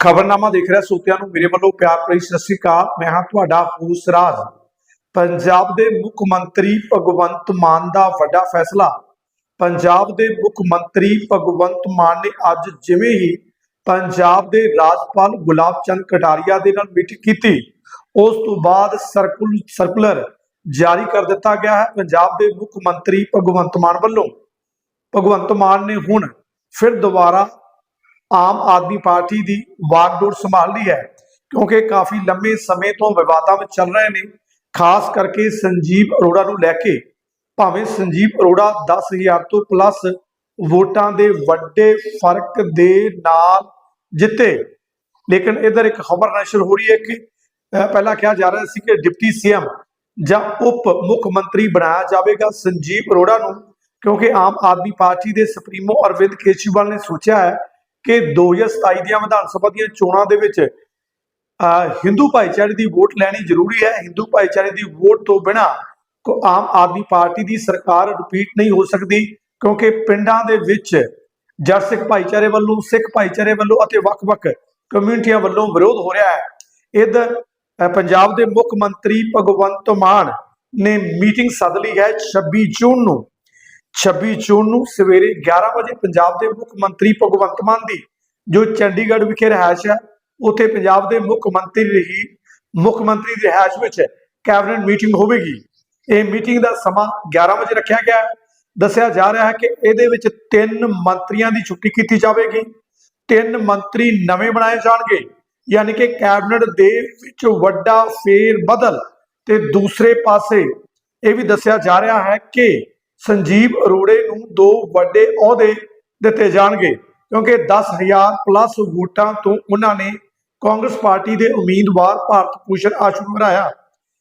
ਖਬਰਨਾਮਾ ਦੇਖ ਰਿਹਾ ਸੋਤਿਆਂ ਨੂੰ, ਮੇਰੇ ਵੱਲੋਂ ਪਿਆਰ ਭਰੀ ਸਤਿ ਸ੍ਰੀ ਅਕਾਲ। ਮੈਂ ਹਾਂ ਤੁਹਾਡਾ ਹੋਸ ਰਾਜ। ਪੰਜਾਬ ਦੇ ਮੁੱਖ ਮੰਤਰੀ ਭਗਵੰਤ ਮਾਨ ਦਾ ਵੱਡਾ ਫੈਸਲਾ। ਪੰਜਾਬ ਦੇ ਮੁੱਖ ਮੰਤਰੀ ਭਗਵੰਤ ਮਾਨ ਨੇ ਅੱਜ ਜਿਵੇਂ ਹੀ ਪੰਜਾਬ ਦੇ ਰਾਜਪਾਲ ਗੁਲਾਬ ਚੰਦ ਕਟਾਰੀਆ ਦੇ ਨਾਲ ਮੀਟਿੰਗ ਕੀਤੀ, ਉਸ ਤੋਂ ਬਾਅਦ ਸਰਕੁਲ, ਸਰਕੂਲਰ ਜਾਰੀ ਕਰ ਦਿੱਤਾ ਗਿਆ ਹੈ ਪੰਜਾਬ ਦੇ ਮੁੱਖ ਮੰਤਰੀ ਭਗਵੰਤ ਮਾਨ ਵੱਲੋਂ। ਭਗਵੰਤ ਮਾਨ ਨੇ ਹੁਣ ਫਿਰ ਦੁਬਾਰਾ ਆਮ ਆਦਮੀ ਪਾਰਟੀ ਦੀ ਵਾਗਡੋਰ ਸੰਭਾਲ ਲਈ ਹੈ, ਕਿਉਂਕਿ ਕਾਫੀ ਲੰਮੇ ਸਮੇਂ ਤੋਂ ਵਿਵਾਦਾਂ ਵਿੱਚ ਚੱਲ ਰਹੇ ਨੇ। ਖਾਸ ਕਰਕੇ ਸੰਜੀਵ ਅਰੋੜਾ ਨੂੰ ਲੈ ਕੇ, ਭਾਵੇਂ ਸੰਜੀਵ ਅਰੋੜਾ 10000 ਤੋਂ ਪਲੱਸ ਵੋਟਾਂ ਦੇ ਵੱਡੇ ਫ਼ਰਕ ਦੇ ਨਾਲ ਜਿੱਤੇ। ਲੇਕਿਨ ਇਧਰ ਇੱਕ ਖਬਰ ਨਸ਼ਰ ਹੋ ਰਹੀ ਹੈ ਕਿ ਪਹਿਲਾਂ ਕਿਹਾ ਜਾ ਰਿਹਾ ਸੀ ਕਿ ਡਿਪਟੀ ਸੀਐਮ ਜਾਂ ਉਪ ਮੁੱਖ ਮੰਤਰੀ ਬਣਾਇਆ ਜਾਵੇਗਾ ਸੰਜੀਵ ਅਰੋੜਾ ਨੂੰ, ਕਿਉਂਕਿ ਆਮ ਆਦਮੀ ਪਾਰਟੀ ਦੇ ਸੁਪਰੀਮੋ ਅਰਵਿੰਦ ਕੇਜਰੀਵਾਲ ਨੇ ਸੋਚਿਆ ਹੈ ਕਿ 2027 ਦੀਆਂ ਵਿਧਾਨ ਸਭਾ ਦੀਆਂ ਚੋਣਾਂ ਦੇ ਵਿੱਚ ਅਹ, ਹਿੰਦੂ ਭਾਈਚਾਰੇ ਦੀ ਵੋਟ ਲੈਣੀ ਜ਼ਰੂਰੀ ਹੈ। ਹਿੰਦੂ ਭਾਈਚਾਰੇ ਦੀ ਵੋਟ ਤੋਂ ਬਿਨਾ ਆਮ ਆਦਮੀ ਪਾਰਟੀ ਦੀ ਸਰਕਾਰ ਰਿਪੀਟ ਨਹੀਂ ਹੋ ਸਕਦੀ ਕਿਉਂਕਿ ਪਿੰਡਾਂ ਦੇ ਵਿੱਚ ਜੱਟ ਸਿੱਖ ਭਾਈਚਾਰੇ ਵੱਲੋਂ ਸਿੱਖ ਭਾਈਚਾਰੇ ਵੱਲੋਂ ਅਤੇ ਵੱਖ-ਵੱਖ ਕਮਿਊਨਿਟੀਆਂ ਵੱਲੋਂ ਵਿਰੋਧ ਹੋ ਰਿਹਾ ਹੈ ਇਧਰ ਪੰਜਾਬ ਦੇ ਮੁੱਖ ਮੰਤਰੀ ਭਗਵੰਤ ਮਾਨ ਨੇ ਮੀਟਿੰਗ ਸੱਦ ਲਈ ਹੈ 26 ਜੂਨ ਨੂੰ। 26 ਜੂਨ ਨੂੰ ਸਵੇਰੇ 11 ਵਜੇ ਪੰਜਾਬ ਦੇ ਮੁੱਖ ਮੰਤਰੀ ਭਗਵੰਤ ਮਾਨ ਦੀ, ਜੋ ਚੰਡੀਗੜ੍ਹ ਵਿਖੇ ਰਿਹਾਇਸ਼ ਹੈ, ਉੱਥੇ ਪੰਜਾਬ ਦੇ ਮੁੱਖ ਮੰਤਰੀ ਰਹੀ, ਮੁੱਖ ਮੰਤਰੀ ਦੀ ਰਿਹਾਇਸ਼ ਵਿੱਚ ਕੈਬਨਿਟ ਮੀਟਿੰਗ ਹੋਵੇਗੀ। ਇਹ ਮੀਟਿੰਗ ਦਾ ਸਮਾਂ 11 ਵਜੇ ਰੱਖਿਆ ਗਿਆ ਹੈ। ਦੱਸਿਆ ਜਾ ਰਿਹਾ ਹੈ ਕਿ ਇਹਦੇ ਵਿੱਚ ਤਿੰਨ ਮੰਤਰੀਆਂ ਦੀ ਛੁੱਟੀ ਕੀਤੀ ਜਾਵੇਗੀ। ਤਿੰਨ ਮੰਤਰੀ ਨਵੇਂ ਬਣਾਏ ਜਾਣਗੇ, ਯਾਨੀ ਕਿ ਕੈਬਨਿਟ ਦੇ ਵਿੱਚ ਵੱਡਾ ਫੇਰ ਬਦਲ ਤੇ ਦੂਸਰੇ ਪਾਸੇ ਇਹ ਵੀ ਦੱਸਿਆ ਜਾ ਰਿਹਾ ਹੈ ਕਿ ਸੰਜੀਵ ਅਰੋੜੇ ਨੂੰ ਦੋ ਵੱਡੇ ਅਹੁਦੇ ਦਿੱਤੇ ਜਾਣਗੇ, ਕਿਉਂਕਿ 10000 ਪਲੱਸ ਵੋਟਾਂ ਤੋਂ ਉਹਨਾਂ ਨੇ ਕਾਂਗਰਸ ਪਾਰਟੀ ਦੇ ਉਮੀਦਵਾਰ ਭਾਰਤ ਭੂਸ਼ਣ ਆਸ਼ੂ ਹਰਾਇਆ,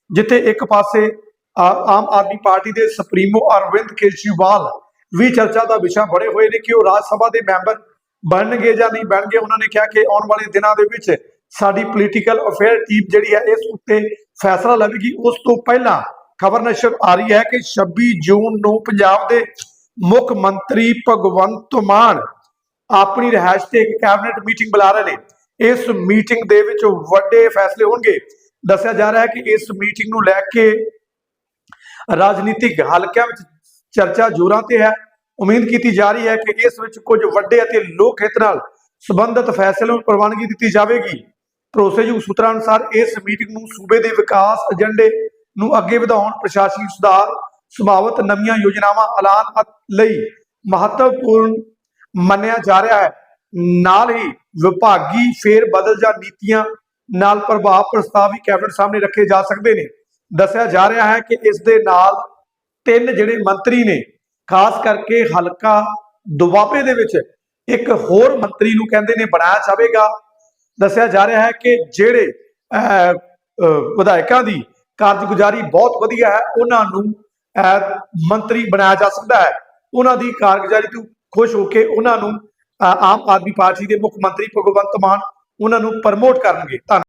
ਜਿੱਥੇ ਇੱਕ ਪਾਸੇ ਆਮ ਆਦਮੀ ਪਾਰਟੀ ਦੇ ਸੁਪਰੀਮੋ ਅਰਵਿੰਦ ਕੇਜਰੀਵਾਲ ਵੀ ਚਰਚਾ ਦਾ ਵਿਸ਼ਾ ਬਣੇ ਹੋਏ ਨੇ ਕਿ ਉਹ ਰਾਜ ਸਭਾ ਦੇ ਮੈਂਬਰ ਬਣਨਗੇ ਜਾਂ ਨਹੀਂ ਬਣਨਗੇ। ਉਹਨਾਂ ਨੇ ਕਿਹਾ ਕਿ ਆਉਣ ਵਾਲੇ ਦਿਨਾਂ ਦੇ ਵਿੱਚ ਸਾਡੀ ਪੋਲੀਟੀਕਲ ਅਫੇਅਰ ਟੀਮ ਜਿਹੜੀ ਹੈ, ਇਸ ਉੱਤੇ ਫੈਸਲਾ ਲਵੇਗੀ। ਉਸ ਤੋਂ ਪਹਿਲਾਂ ਖਬਰ ਨਸ਼ਰ ਆ ਰਹੀ ਹੈ ਕਿ 26 ਜੂਨ ਨੂੰ ਪੰਜਾਬ ਦੇ ਮੁੱਖ ਮੰਤਰੀ ਭਗਵੰਤ ਮਾਨ ਆਪਣੀ ਰਿਹਾਇਸ਼ ਤੇ ਇੱਕ ਕੈਬਨਿਟ ਮੀਟਿੰਗ ਬੁਲਾ ਰਹੇ ਨੇ। ਇਸ ਮੀਟਿੰਗ ਦੇ ਵਿੱਚ ਵੱਡੇ ਫੈਸਲੇ ਹੋਣਗੇ। ਦੱਸਿਆ ਜਾ ਰਿਹਾ ਹੈ ਕਿ ਇਸ ਮੀਟਿੰਗ ਨੂੰ ਲੈ ਕੇ ਰਾਜਨੀਤਿਕ ਹਲਕਿਆਂ ਵਿੱਚ ਚਰਚਾ ਜ਼ੋਰਾਂ ਤੇ ਹੈ। ਉਮੀਦ ਕੀਤੀ ਜਾ ਰਹੀ ਹੈ ਕਿ ਇਸ ਵਿੱਚ ਕੁਝ ਵੱਡੇ ਅਤੇ ਲੋਕ ਹਿੱਤ ਨਾਲ ਸੰਬੰਧਿਤ ਫੈਸਲੇ ਨੂੰ ਪ੍ਰਵਾਨਗੀ ਦਿੱਤੀ ਜਾਵੇਗੀ। ਭਰੋਸੇਯੋਗ ਸੂਤਰਾਂ ਅਨੁਸਾਰ ਇਸ ਮੀਟਿੰਗ ਨੂੰ ਸੂਬੇ ਦੇ ਵਿਕਾਸ ਏਜੰਡੇ ਨੂੰ ਅੱਗੇ ਵਧਾਉਣ ਪ੍ਰਸ਼ਾਸਨਿਕ ਸੁਧਾਰ ਸੰਭਾਵਿਤ ਨਵੀਆਂ ਯੋਜਨਾਵਾਂ ਐਲਾਨ ਲਈ ਮਹੱਤਵਪੂਰਨ ਮੰਨਿਆ ਜਾ ਰਿਹਾ ਹੈ। ਨਾਲ ਹੀ ਵਿਭਾਗੀ ਫੇਰ ਬਦਲ ਜਾਂ ਨੀਤੀਆਂ ਨਾਲ ਪ੍ਰਭਾਵ ਪ੍ਰਸਤਾਵ ਵੀ ਕੈਬਨਿਟ ਸਾਹਮਣੇ ਰੱਖੇ ਜਾ ਸਕਦੇ ਨੇ। ਦੱਸਿਆ ਜਾ ਰਿਹਾ ਹੈ ਕਿ ਇਸ ਦੇ ਨਾਲ ਤਿੰਨ ਜਿਹੜੇ ਮੰਤਰੀ ਨੇ ਖਾਸ ਕਰਕੇ ਹਲਕਾ ਦੁਆਬੇ ਦੇ ਵਿੱਚ ਇੱਕ ਹੋਰ ਮੰਤਰੀ ਨੂੰ ਕਹਿੰਦੇ ਨੇ ਬਣਾਇਆ ਜਾਵੇਗਾ। ਦੱਸਿਆ ਜਾ ਰਿਹਾ ਹੈ ਕਿ ਜਿਹੜੇ ਅਹ, ਵਿਧਾਇਕਾਂ ਦੀ ਕਾਰਜਗੁਜ਼ਾਰੀ ਬਹੁਤ ਵਧੀਆ ਹੈ ਉਹਨਾਂ ਨੂੰ ਅਹ, ਮੰਤਰੀ ਬਣਾਇਆ ਜਾ ਸਕਦਾ ਹੈ। ਉਹਨਾਂ ਦੀ ਕਾਰਗੁਜ਼ਾਰੀ ਤੋਂ ਖੁਸ਼ ਹੋ ਕੇ ਉਹਨਾਂ ਨੂੰ ਅਹ, ਆਮ ਆਦਮੀ ਪਾਰਟੀ ਦੇ ਮੁੱਖ ਮੰਤਰੀ ਭਗਵੰਤ ਮਾਨ ਉਹਨਾਂ ਨੂੰ ਪ੍ਰਮੋਟ ਕਰਨਗੇ। ਧੰਨਵਾਦ।